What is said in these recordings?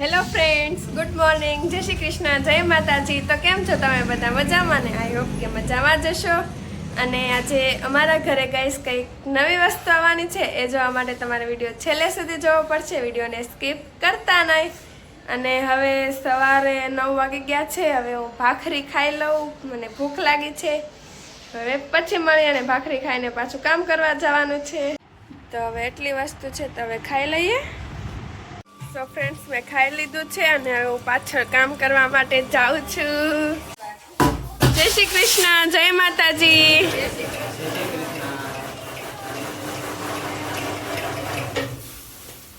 Hello friends good morning જય શ્રી કૃષ્ણ. જય માતાજી. તો કેમ છો તમે બધા? મજામાં ને? આઈ હોપ કે મજામાં જશો અને આજે અમારા ઘરે ગાઈસ કંઈક નવી વસ્તુ આવવાની છે. એ જોવા માટે તમારે વીડિયો છેલ્લે સુધી જોવો પડશે. વિડીયોને સ્કીપ કરતા નહીં. અને હવે સવારે નવ વાગી ગયા છે. હવે હું ભાખરી ખાઈ લઉં. મને ભૂખ લાગી છે. હવે પછી મળી અને ભાખરી ખાઈને પાછું કામ કરવા જવાનું છે. તો હવે એટલી વસ્તુ છે તો હવે ખાઈ લઈએ. સો ફ્રેન્ડ્સ મેં ખાઈ લીધું છે અને હું પાછળ કામ કરવા માટે જાઉં છું. જય શ્રી કૃષ્ણ જય માતાજી.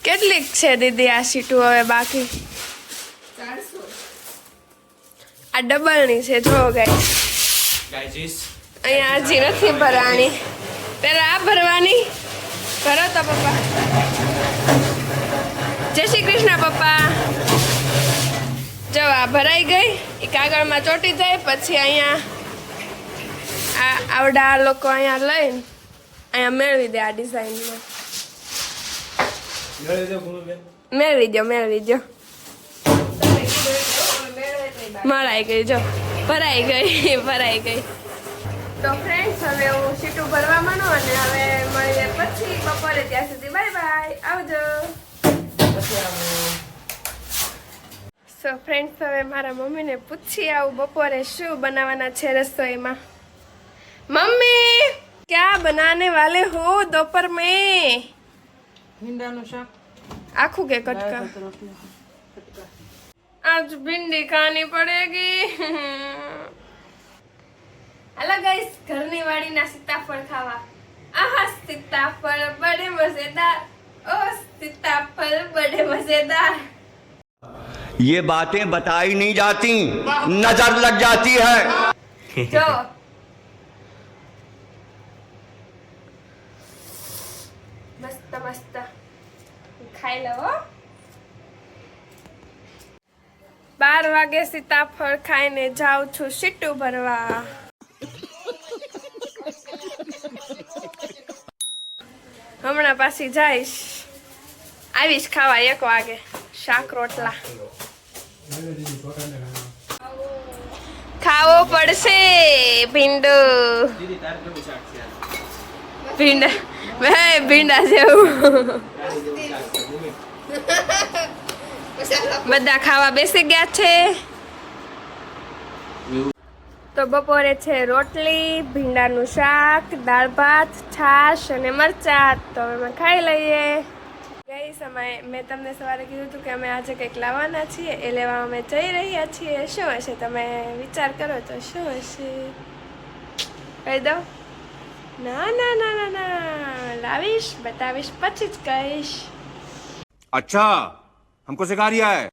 કેટલીક છે દીદી આ સીટું હવે બાકી? આ ડબલની છે જો ગઈ અહીંયા હજી નથી ભરવાની. પેલા આ ભરવાની. ભરો તો પપ્પા. જય શ્રી કૃષ્ણ પપ્પા. જો આ ભરાઈ ગઈ. એ કાગળમાં ચોટી જાય પછી અહીંયા આ આવડા લોકો અહીંયા લઈને અહીંયા મેળવી દે આ ડિઝાઇનમાં મેળવી દો મેળવી દો મળાઈ ગઈ જો. ભરાઈ ગઈ ભરાઈ ગઈ. તો ફ્રેન્ડ્સ હવે હું સીટું ભરવા માંડું અને હવે મળીએ પછી બપોરે ત્યાં સુધી. Bye bye. આવજો. સો ફ્રેન્ડ્સ હવે મારા મમ્મીને પૂછી આવું બપોરે શું બનાવવાના છે રસોઈમાં? મમ્મી ક્યાં બનાને વાલે હો દોપર મે? ભીંડાનું શાક. આખું કે કટકા? આજ ભીંડી ખાની પડેગી. હાલો ગાઈસ ઘરની વાડીના સીતાફળ ખાવા. આહા સીતાફળ બડે મજેદાર. ઓ સીતાફળ બડે મજેદાર ये बातें बताई नहीं जाती नजर लग जाती है જો મસ્ત મસ્ત ખાઈ લો હો. બાર વાગે સીતાફળ ખાઈને જાઉં છું સીટું ભરવા હમણાં પાછી જઈશ. આવીશ ખાવા એક વાગે. શાક રોટલા. ખાવો પડશે, ભીંડો? ભીંડા. બે ભીંડા જેવું. બધા ખાવા બેસી ગયા છે. તો બપોરે છે રોટલી ભીંડાનું શાક દાળ ભાત છાશ અને મરચાં. તો અમે ખાઈ લઈએ. ગઈ સમય મેં તમને સવારે કીધું હતું કે અમે આજે કંઈક લાવવાના છીએ. એ લેવા અમે જઈ રહ્યા છીએ. શું હશે? તમે વિચાર કરો તો શું હશે? કહી દો. ના ના ના ના ના. લાવીશ બતાવીશ પછી જ કહીશ. અચ્છા હમકો સિખા રહ્યા હે.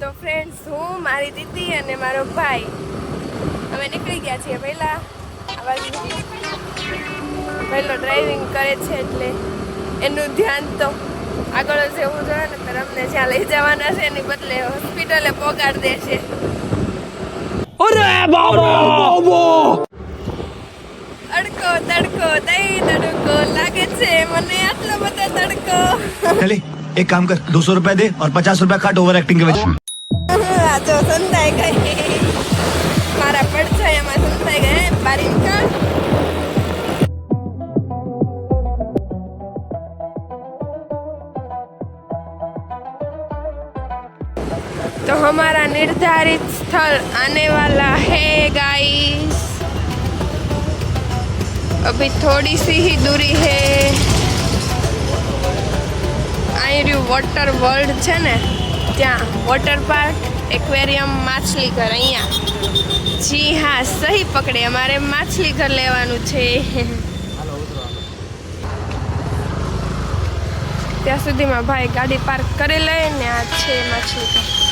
તો ફ્રેન્ડ્સ હું મારી દીદી અને મારો ભાઈ. અમે નીકળી ગયા છીએ પહેલાં પહેલો ડ્રાઇવિંગ કરે છે એટલે એનું ધ્યાન તો આગળ જ એવું જોઈએ ને તો અમને જ્યાં લઈ જવાના છે એની બદલે હોસ્પિટલે પોગાડ દે છે. અડકો તડકો દહીં તડકો લાગે છે મને આટલો બધો તડકો. ચલે એક કામ કર 200 રૂપિયા દે ઓર 50 રૂપિયા કાટ ઓવર એક્ટિંગ કે વચ્ચે આ તો સંતાઈ ગઈ. हमारा निर्धारित स्थल आने वाला है गाइस अभी थोड़ी सी ही दूरी है અહીં રહ્યું વોટર વર્લ્ડ છે ને ત્યાં વોટર પાર્ક એક્વેરિયમ માછલી ઘર અહીંયા જી હા સહી પકડે અમારે માછલી ઘર લેવાનું છે ત્યાં સુધીમાં ભાઈ ગાડી પાર્ક કરી લે ને આ છે માછલી ઘર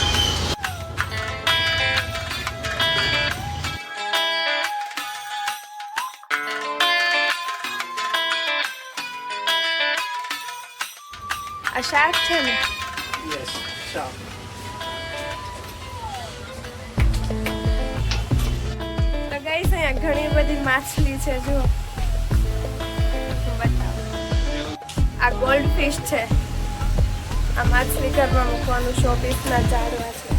શાક છે ને? Yes, શાક. તો અહીંયા ઘણી બધી માછલી છે જો. આ ગોલ્ડ ફિશ છે. આ માછલી ઘરમાં મૂકવાનું શો પીસના ઝાડવા છે.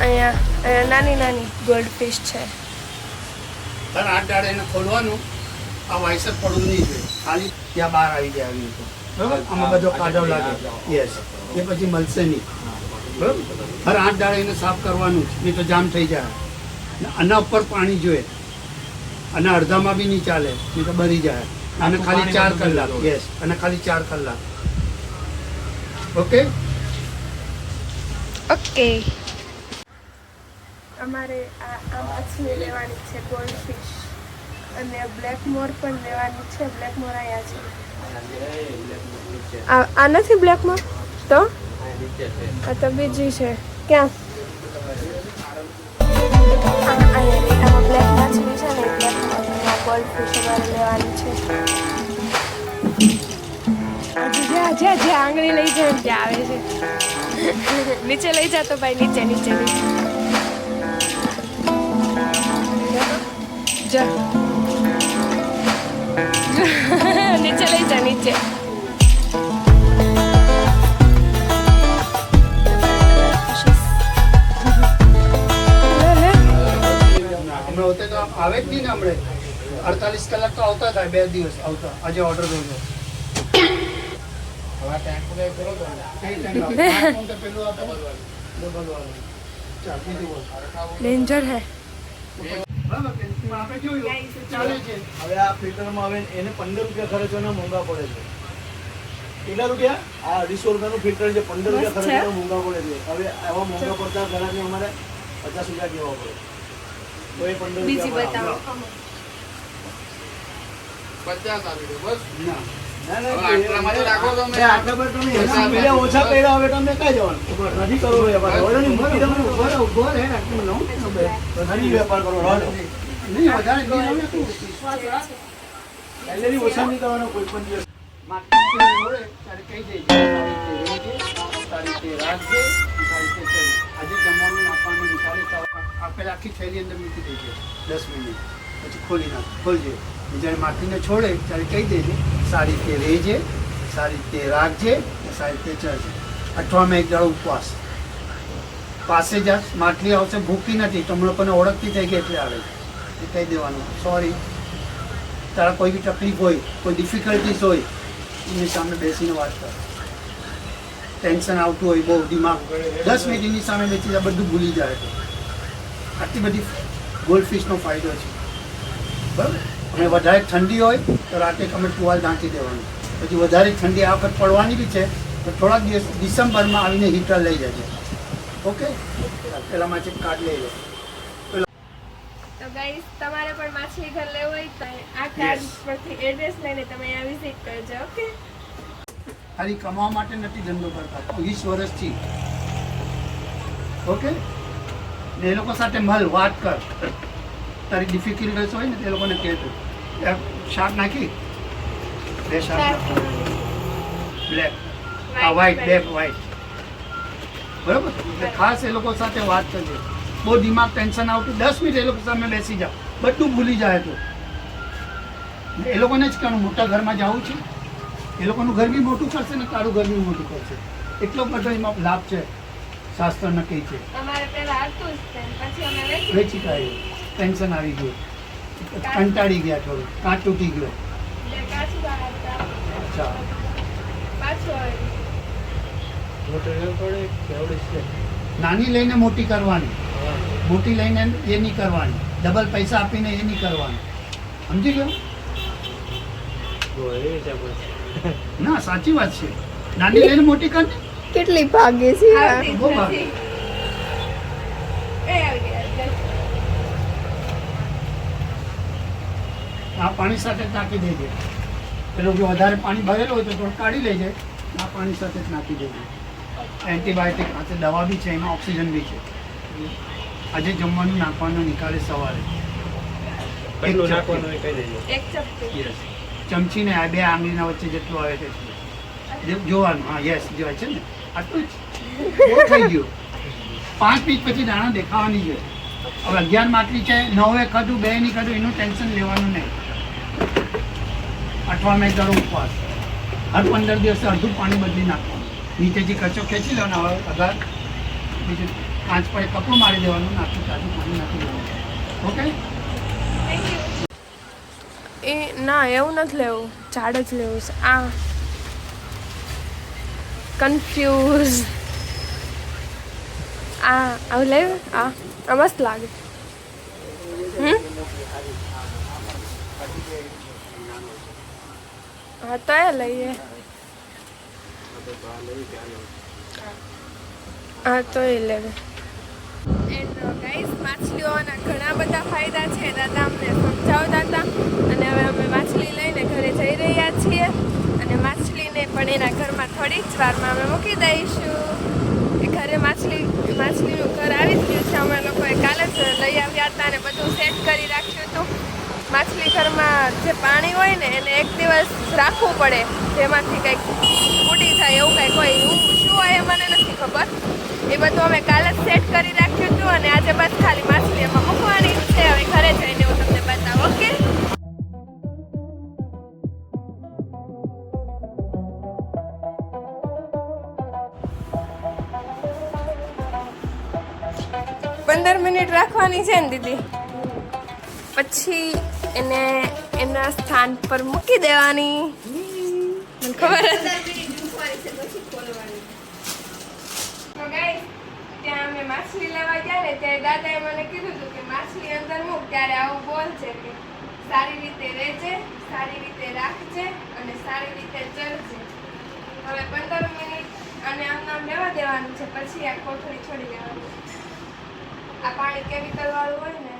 અહીંયા અહીંયા નાની નાની ગોલ્ડ ફિશ છે. દર આઠ દાડે એને ખોલવાનું. આ વાયસર પડવું નહીં જોઈએ. ખાલી ત્યાં બહાર આવી જાય આવી રીતે. બરાબર? આમાં બધો કાદવ લાગે. યસ એ પછી મળશે નહીં. બરાબર? હર આઠ દાડે એને સાફ કરવાનું જ નહીં તો જામ થઈ જાય. આના ઉપર પાણી જોઈએ. અને અડધામાં બી નહીં ચાલે. નહીં તો બરી જાય. અને ખાલી ચાર કલાક. યસ અને ખાલી ચાર કલાક. ઓકે ઓકે અમારે આ આ માછલી લેવાની છે ગોલ્ડ ફિશ અને બ્લેક મોર પણ લેવાની છે. બ્લેક મોર અહીંયા છે. આ આ નથી બ્લેકમાં તો? આ તો બીજી છે. ક્યાં? આંગળી લઈ જાય ત્યાં આવે છે નીચે લઈ જતો તો ભાઈ નીચે નીચે નીચે. જા. લઈ જા નીચે લે, લે. હમણાં હોતે તો આવે જ નહીં ને હમણે. અડતાલીસ કલાક તો આવતા થાય બે દિવસ આવતા. આજે ઓર્ડર દઉં છું. કઈ હવે આ ફિલ્ટરમાં હવે એને પંદર રૂપિયા ખર્ચવાના મોંઘા પડે છે. કેટલા રૂપિયા? આ અઢીસો રૂપિયાનું ફિલ્ટર છે પંદર રૂપિયા ખર્ચવાના મોંઘા પડે છે. હવે આવા મોંઘા પડતા ઘરાને અમારે પચાસ રૂપિયા દેવા પડે. તો એ પંદર બીજી રૂપિયા બતાવો. ના. ના, ના, બે આટલા પર તમે. એના પેલા ઓછા કર્યા હવે તમને કઈ જવાનું? નથી કરવો વેપાર. દો, ન. નથી વેપાર કરવો રહો નહીં, વધારે. પહેલેથી ઓછા નહીં કરવાનો કોઈ પણ દિવસ. આપેલ આખી થેલી અંદર મૂકી દેજે દસ મિનિટ. પછી ખોલી નાખ, ખોલજે. જ્યારે માટીને છોડે, ત્યારે કહી દેજે સારી રીતે રહેજે સારી રીતે રાખજે સારી રીતે ચલજે અઠવાડિયામાં એક દાડો ઉપવાસ. પાસે જ માટલી આવશે, ભૂખી નથી તમને લોકોને ઓળખતી થઈ ગઈ એટલે આવે એ કહી દેવાનું. સોરી તારા કોઈ બી તકલીફ હોય, કોઈ ડિફિકલ્ટીઝ હોય, એની સામે બેસીને વાત કર. ટેન્શન આવતું હોય, બહુ દિમાગ દસ મિનિટ એની સામે બેસી જાય બધું ભૂલી જાય તો આટલી બધી ગોલ્ડ ફિશનો ફાયદો છે. બરાબર? અને વધારે ઠંડી હોય, તો રાતે તમે ટુવાલ ઢાંકી દેવાનું. પછી વધારે ઠંડી આ વખત પડવાની બી છે, તો થોડાક દિવસ ડિસેમ્બરમાં આવીને હીટર લઈ જજે. ઓકે પેલા માટે કાર્ડ લઈ લો. તો ગાઈસ તમારે પણ માછલી ઘર લેવું હોય તો આ કાર્ડ પરથી એડ્રેસ લઈને તમે અહીંયા વિઝિટ કરજો ઓકે ખાલી કમાવા માટે નથી ધંધો કરતા વીસ વર્ષથી. ઓકે ને એ લોકો સાથે મલ વાત કર. તારી ડિફિકલ્ટ હોય ને તે લોકોને કહેતો એ શાક નાખી? બે શાક બ્લેક આ વ્હાઈટ બ્લેક વ્હાઈટ બરાબર. ખાસ એ લોકો સાથે વાત કરજે. બહુ દિમાગ ટેન્શન આવતું. દસ મિનિટ એ લોકો સામે બેસી જાઓ. બધું ભૂલી જાય તો. એ લોકોને જ કહેવાનું મોટા ઘરમાં જવું છે. એ લોકોનું ઘર બી મોટું કરશે ને તારું ઘર બી મોટું કરશે. એટલો બધો એમાં લાભ છે. શાસ્ત્ર નક્કી છે. વેચી કાઢ્યું. ટેન્શન આવી ગયું. કંટાળી ગયા થોડું. કાંટ તૂટી ગયો. અચ્છા. નાની લઈને મોટી કરવાની. મોટી લઈને એ નહીં કરવાની. ડબલ પૈસા આપીને એ નહીં કરવાનું. સમજી ગયો? ના સાચી વાત છે. નાની લઈને મોટી કર કેટલી ભાગે છે? બહુ ભાગે. આ પાણી સાથે જ નાખી દેજે. પેલું જો વધારે પાણી ભરેલું હોય તો થોડું કાઢી લેજે. આ પાણી સાથે જ નાખી દેજે. એન્ટીબાયોટિક સાથે દવા બી છે એમાં ઓક્સિજન બી છે. આજે જમવાનું નાખવાનું નિકાલે સવારે. ચમચી. ચમચીને આ બે આંગળીના વચ્ચે જેટલું આવે છે. જોવાનું હા યસ જોવાય છે ને? આટલું જ. થઈ ગયું. પાંચ મિનિટ પછી દાણા દેખાવાની છે. હવે અગિયાર માટલી છે નવે ખાધું બે નહીં ખાધું એનું ટેન્શન લેવાનું નહીં. અઠવાડિયામાં એક દાડો ઉપવાસ. હર પંદર દિવસે અડધું પાણી બદલી નાખવાનું. નીચેથી કચો ખેંચી લેવાનો હવે અગર બીજું કાચ પર કપડું મારી દેવાનું, નાખી તાજું પાણી નાખી દેવાનું. ઓકે? એ ના, એવું નથી લેવું. ઝાડ જ લેવું છે. આ. કન્ફ્યુઝ આ આવું લેવું આ. આ મસ્ત લાગે. હા, તો એ લઈએ. હા, તો એ લેવે એન્ડ ગાઈસ માછલીઓના ઘણા બધા ફાયદા છે. દાદા અમને સમજાવતા હતા અને હવે અમે માછલી લઈને ઘરે જઈ રહ્યા છીએ. અને માછલીને પણ એના ઘરમાં થોડી જ વારમાં અમે મૂકી દઈશું. ઘરે માછલી, માછલીનું ઘર આવી જ ગયું છે. અમે લોકોએ કાલે જ લઈ આવ્યા હતા અને બધું સેટ કરી રાખ્યું હતું. માછલી ઘરમાં જે પાણી હોય ને, એને એક દિવસ રાખવું પડે. જેમાંથી કંઈક ઉડી થાય એવું કંઈક હોય એવું શું હોય એ મને નથી ખબર. એ બધું અમે કાલે જ સેટ કરી રાખ્યું હતું અને આજે બસ ખાલી માછલી એમાં મૂકવાની છે. હવે ઘરે જઈને હું તમને બતાવું, ઓકે? પંદર મિનિટ રાખવાની છે ને દીદી. પછી એને એના સ્થાન પર મૂકી દેવાની. ખબર હતી તો guys, ત્યાં અમે માછલી લેવા ગયા ને ત્યારે દાદાએ મને કીધું હતું કે માછલી અંદર મૂક ત્યારે આવું બોલ છે કે સારી રીતે રહેજે સારી રીતે રાખજે અને સારી રીતે ચડજે હવે પંદર મિનિટ અને આમ લેવા દેવાનું છે પછી આ કોથળી છોડી દેવાનું છે. આ પાણી કેમિકલ વાળું હોય ને.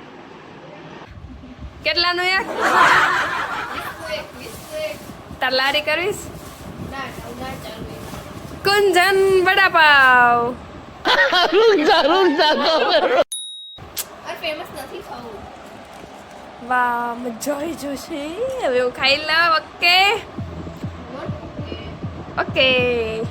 કેટલાનું એક? તાર લારી કરવીશ? કુંજન વડાપાવ. વાહ મજા આવી જશે. હવે હું ખાઈ લઉં ઓકે. ઓકે.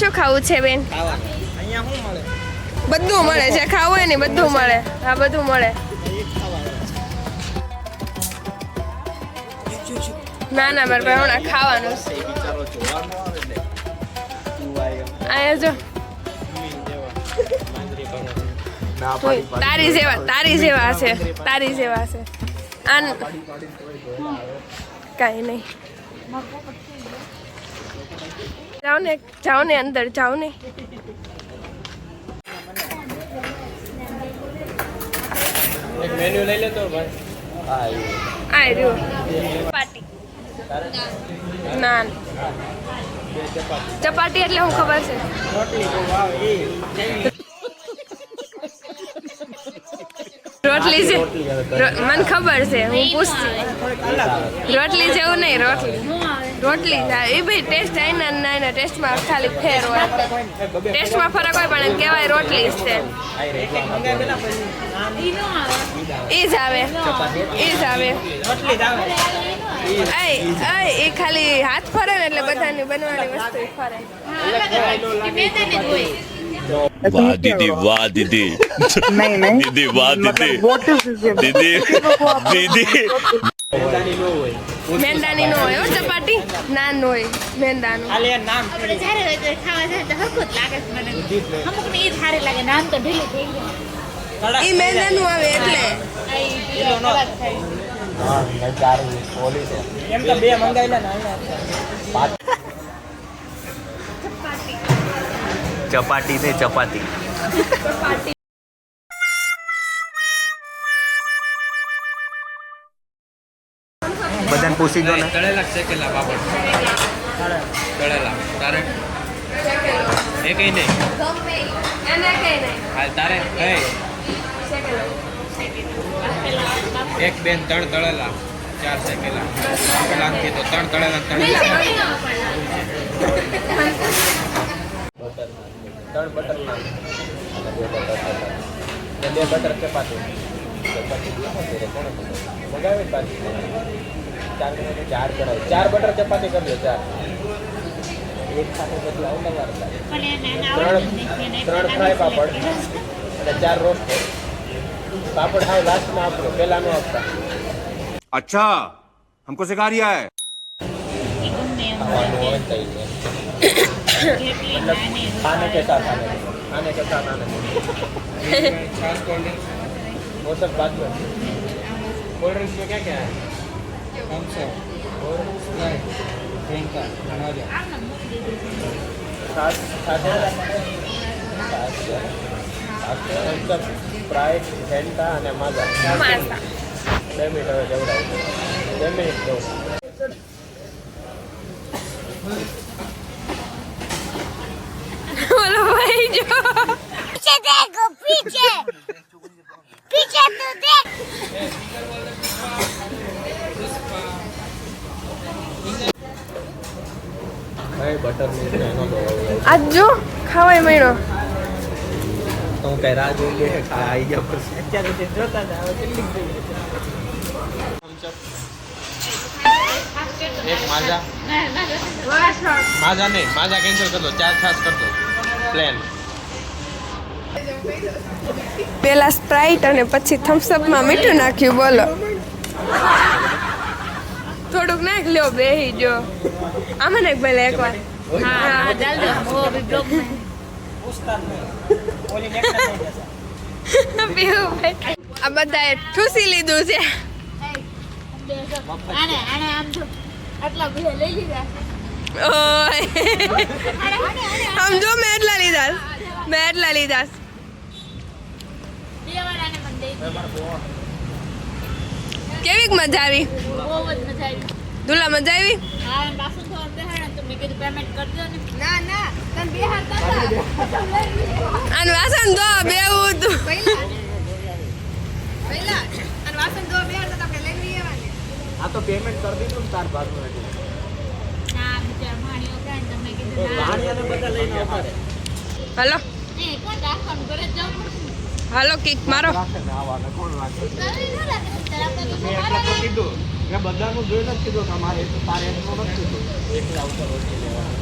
શું ખાવું છે બેન? બધું મળે જે ખાવું હોય ને બધું મળે. હા બધું મળે. ના ના મારે ભાઈ હમણાં ખાવાનું છે. અહીંયા જો. તારી જેવા તારી જેવા છે તારી જેવા છે. આન કાંઈ નહીં. જાઓ ને જાઓ ને અંદર જાઓ ને આ રહ્યું. ચપાટી. નાન. ચપાટી એટલે હું ખબર છે? રોટલી છે. મને ખબર છે હું પૂછતી. રોટલી જેવું નહીં રોટલી. રોટલી થાય એ બી ટેસ્ટ આઈના ના એના ટેસ્ટમાં ખાલી ફેર હોય. ટેસ્ટમાં ફરક હોય પણ કહેવાય રોટલી જ છે. એ જ આવે. એ જ આવે. આય આય એ ખાલી હાથ ફરે ને એટલે બધાની બનવાની વસ્તુ ફરે. વાહ દીદી વાહ દીદી. દીદી વાહ દીદી. દીદી દીદી. મેંદાની નો હોય હો ચપાટી? નાન હોય મેંદાનું. આપણે જ્યારે હોય તો ખાવા જાય તો હરખું જ લાગે છે મને. અમુક ને ઈ જ લાગે નાન તો ઢીલું થઈ ગયું. ઈ મેંદાનું આવે એટલે. આ ઈ ઢીલું થાય. ચપાટી. છે ચપાતી. બધાને પૂછી દો ને. તળેલા શેકેલા પાપડ તળેલા. તારે? એ કઈ નહીં. હાલ તારે? કઈ? એક, બેન, ત્રણ તળેલા. ચાર શેકેલા પેલા તો ત્રણ તળેલા ત્રણ બટર નાન બે બટર ચપાતી. ચપાતી કોણે મગાવી પાછી. ચાર મિનિટ ચાર કરાય ચાર બટર ચપાતી કરજો ચાર એક સાથે બધું અવનવાર થાય પણ એને આવડતું જ નથી એને ત્રણ ફ્રાય પાપડ અને ચાર રોસ્ટ પાપડ હાવ લાસ્ટમાં આપજો પહેલા નો આપતા अच्छा हमको सिखा रिया है ગમે એમ ખાવાનું હોય તો ઈ છે. જેટલી मतलब નાની खाने के साथ आने को खाने के साथ आने को वो सब बाद में कोल्ड ड्रिंक्स में क्या क्या है થમ્સ અને માઝા બે હવે જવડાવું બે મિનિટ જવું બોલો ભાઈ જો આજ જો ખાવાય મળ્યો. તો હું કઈ રાહ જોઈ લે આવી ગયા પછી અત્યારે જોતા જ આવે એક માઝા નહીં માજા કેન્સલ કરી દો ચાર છાસ કરી દો. પ્લેન પેલા સ્પ્રાઇટ અને પછી થમ્સઅપમાં મીઠું નાખ્યું બોલો. થોડુંક નાખ લ્યો બેહી જો. આમાં નાખ ભલે એકવાર. હા ડાલ દો. ઓ બી બ્લોક મે આ બધાએ ઠૂસી લીધું છે. આને આને આમ જો. મેં એટલા લીધા. મેં એટલા લીધા. કેવીક મજા આવી? બહુ જ મજા આવી. દુલા મજા આવી? હા અને બાસુ થોડા બેહાડા તો મેં કીધું પેમેન્ટ કરી દો ના ના તને અને વાસણ ધો બેવું તું. પહેલા પહેલા અને વાસણ ધો બેહારતા તો આપણે લઈને આવવાની આ તો પેમેન્ટ કરી દીધું તાર ભાગનું રહે. હલો. હાલો કિક મારો. એટલે બધાનું જોઈને જ કીધું કે તારે એટલું નથી કીધું એકલા આવતા રોટી લેવાનું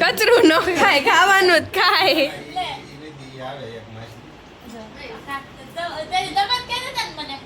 કચરું ને ખાય, ખાવાનું જ ખાય. એટલે હતા ને. મને